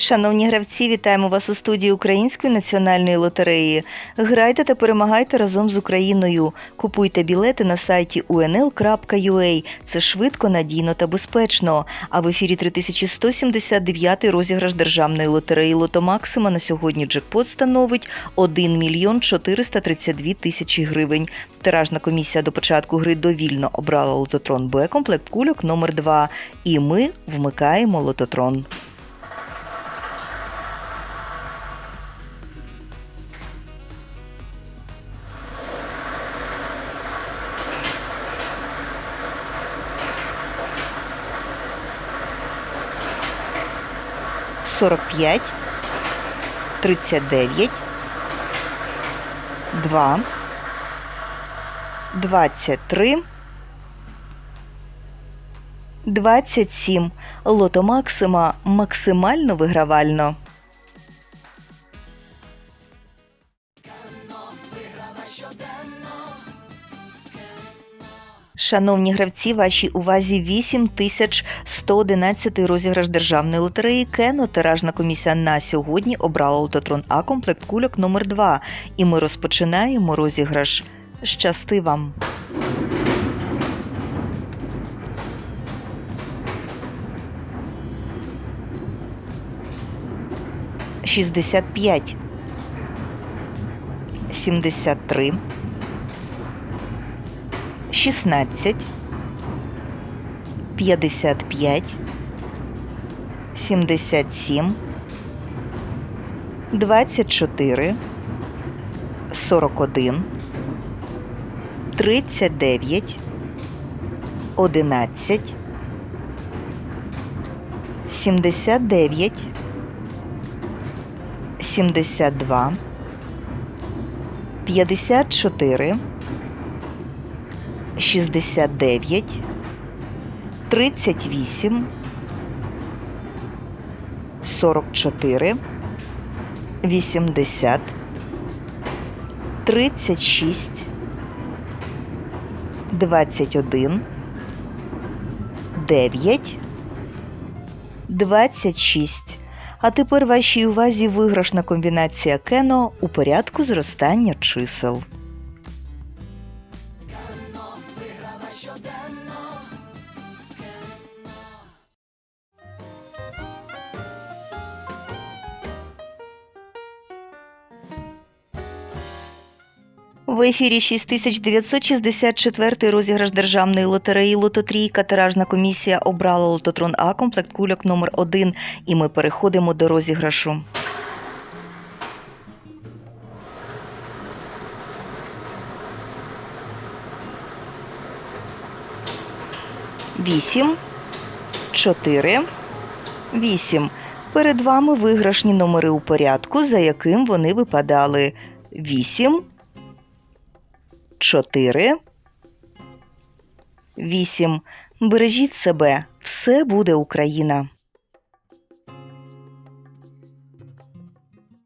Шановні гравці, вітаємо вас у студії Української національної лотереї. Грайте та перемагайте разом з Україною. Купуйте білети на сайті unl.ua. Це швидко, надійно та безпечно. А в ефірі 3179 розіграш державної лотереї Лото Максима на сьогодні джекпот становить 1 мільйон 432 тисячі гривень. Тиражна комісія до початку гри довільно обрала лототрон Б комплект кульок номер 2 І ми вмикаємо лототрон. Сорок п'ять, тридцять дев'ять, два, двадцять три, двадцять сім. Лото Максима максимально вигравально. Шановні гравці, вашій увазі 8111 розіграш державної лотереї Кено. Тиражна комісія на сьогодні обрала лототрон А комплект кульок номер 2 І ми розпочинаємо розіграш. Щасти вам! Шістдесят п'ять, сімдесят три, 16, 55, 77, 24, 41, 39, 11, 79, 72, 54, 69, 38, 44, 80, 36, 21, 9, 26. А тепер вашій увазі виграшна комбінація Кено у порядку зростання чисел. В ефірі 6964 розіграш державної лотереї Лототрійка. Тиражна комісія обрала лототрон А комплект кульок номер 1 І ми переходимо до розіграшу. Вісім, чотири, вісім. Перед вами виграшні номери у порядку, за яким вони випадали. 8, 4, 8. Бережіть себе, все буде Україна.